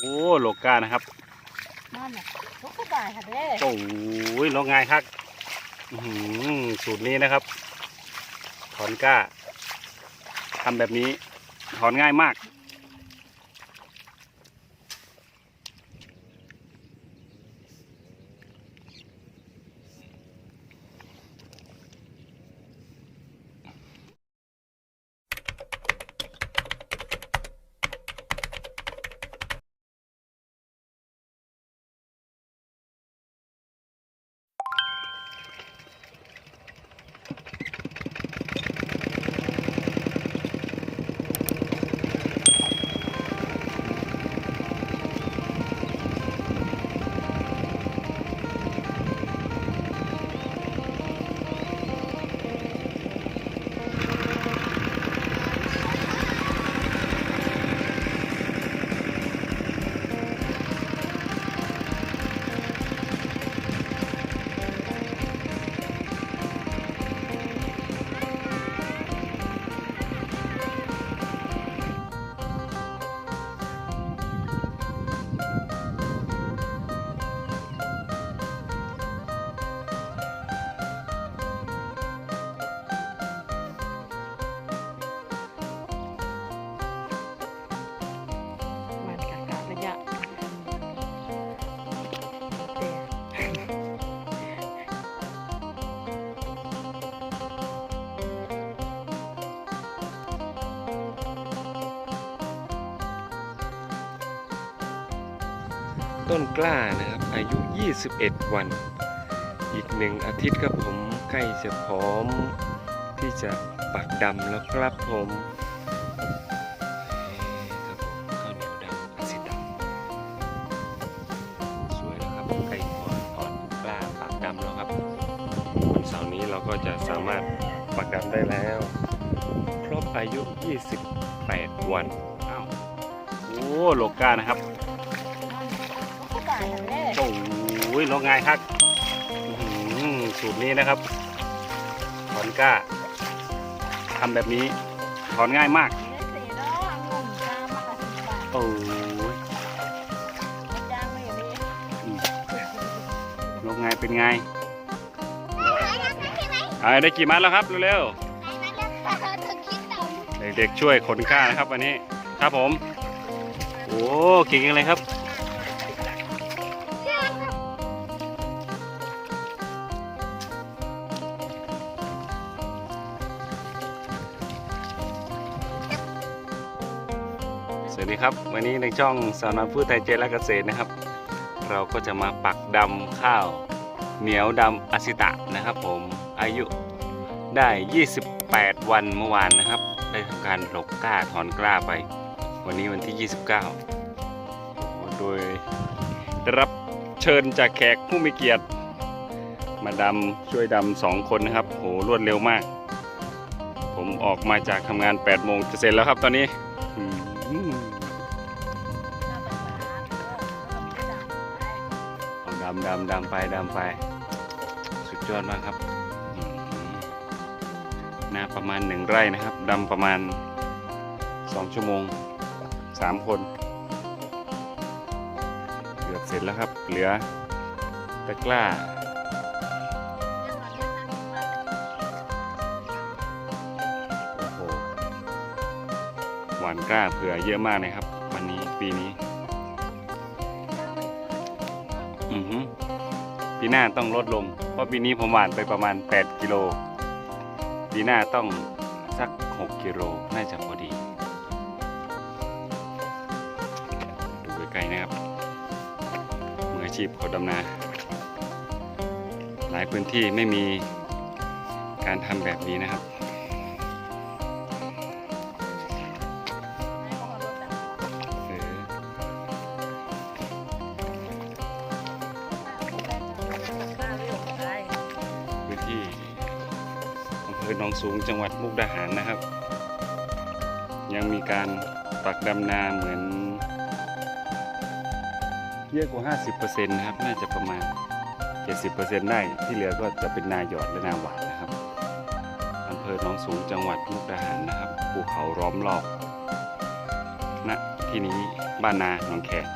โอ้โลกานะครับนั่นน่ะทุกกระบายค่ะเด้โอ้ยโลกง่ายครับอื้อหือสูตรนี้นะครับ ถอนกล้าทำแบบนี้ถอนง่ายมาก ต้นกล้านะครับ อายุ 21 วัน อีกหนึ่งอาทิตย์ครับผมใกล้จะพร้อมที่จะปักดำแล้วครับผมครับข้าวเหนียวดำอาซิดำสวยแล้วครับใกล้พอถอนกล้าปักดำแล้วครับวันเสาร์นี้เราก็จะสามารถปักดำได้แล้ว ครบอายุ 28 วัน อ้าว โอ้ โลกานะครับ อ้ยโลกง่ายครับอื้อหือสูตรนี้นะครับ ถอนกล้าทำแบบนี้ ถอนง่ายมากเด้สีเนาะองุ่นจามมาค่ะสิบบาทโอ้ยจางไม่อย่างนี้โลกง่ายเป็นไงอ่าได้กี่มัดแล้วครับเร็วๆเด็กๆช่วยขนกล้านะครับวันนี้ ครับผม โอ้เก่งจังเลยครับ สวัสดีครับ วันนี้ในช่องสาวน้อยผู้ไทยเจและเกษตรนะครับ เราก็จะมาปักดำข้าว เหนียวดำอาซิตะนะครับผมอายุได้ 28 วันเมื่อวานนะครับ ได้ทำการหลกกล้าถอนกล้าไป วันนี้วันที่ 29โอ้โหโดยได้รับเชิญจากแขกผู้มีเกียรติ มาดำช่วยดำสองคนนะครับโหรวดเร็วมาก ผมออกมาจากทำงาน8โมงจะเสร็จแล้วครับตอนนี้ ดำดำดำไปดำไป สุดยอดมากครับนาประมาณหนึ่งไร่นะครับดำประมาณ2ชั่วโมง3คนเกือบเสร็จแล้วครับ เหลือตะกร้าานกล้าเผื่อเยอะมากเลยครับ วันนี้ปีนี้ อือฮึปีหน้าต้องลดลง เพราะปีนี้ผมหวานไปประมาณ 8 กิโล ปีหน้าต้องสัก 6 กิโลน่าจะพอดี ดูใกล้ๆนะครับมืออาชีพคนดำนา หลายพื้นที่ไม่มีการทำแบบนี้นะครับ ภอหนองสูงจังหวัดมุกดาหารนะครับ ยังมีการปักดำนาเหมือน เยอะกว่า 50%นะครับ น่าจะประมาณ 70%ได้ที่เหลือก็จะเป็นนาหยอดและนาหวานนะครับอำเภอหนองสูงจังหวัดมุกดาหารนะครับภูเขาล้อมรอบณที่นี้บ้านนาหนองแขก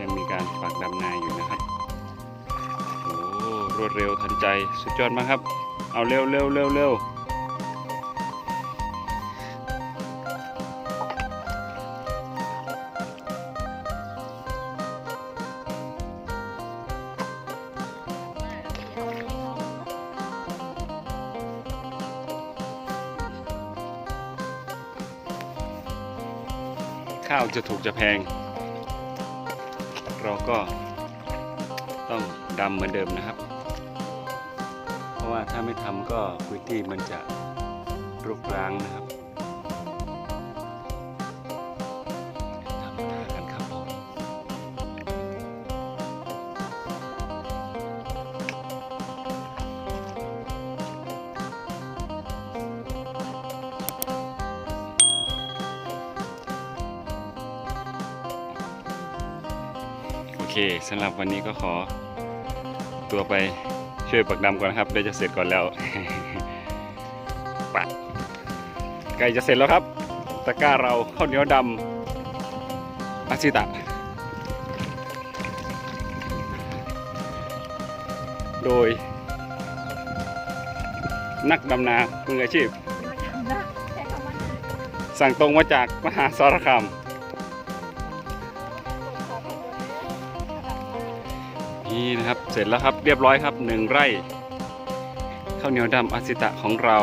ยังมีการปักดำนาอยู่นะครับ รวดเร็วทันใจสุดยอดมากครับ เอาเร็วเร็วเร็วเร็วข้าวจะถูกจะแพง เราก็ต้องดำเหมือนเดิมนะครับ ว่าถ้าไม่ทำก็พื้นที่มันจะรุกร้างนะครับทำนากันครับผมโอเคสำหรับวันนี้ก็ขอตัวไป ช่วยปักดำก่อนนะครับเดี๋ยวจะเสร็จก่อนแล้วปัดใกล้จะเสร็จแล้วครับ ตะกร้าเราข้าวเหนียวดำอาซิตะ โดย นักดำนามืออาชีพนะใช้คำว่าสั่งตรงมาจากมหาสารคาม นี่นะครับ เสร็จแล้วครับเรียบร้อยครับหนึ่งไร่ข้าวเหนียวดำอาซิตะของเรา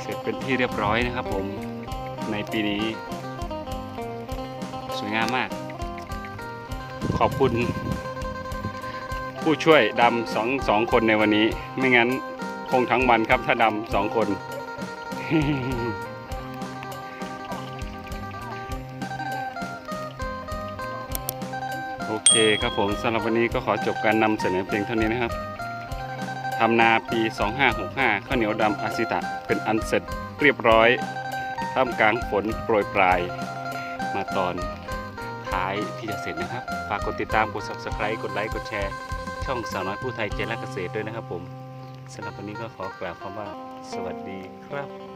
เสร็จเป็นที่เรียบร้อยนะครับผมในปีนี้ สวยงามมาก ขอบคุณ ผู้ช่วยดำสองสองคนในวันนี้ ไม่งั้นคงทั้งวันครับถ้าดำสองคน เคครับผมสำหรับวันนี้ก็ขอจบการนำเสนอเพียงเท่านี้นะครับทำนาปี 2565ข้าวเหนียวดำอาซิตะ เป็นอันเสร็จเรียบร้อยท่ามกลางฝนโปรยปลาย มาตอนท้ายที่จะเสร็จนะครับ ฝากกดติดตามกด subscribe กดไลค์กดแชร์ ช่องสาวน้อยผู้ไทยเจริญเกษตรด้วยนะครับผมสำหรับวันนี้ก็ขอกล่าวคำว่า สวัสดีครับ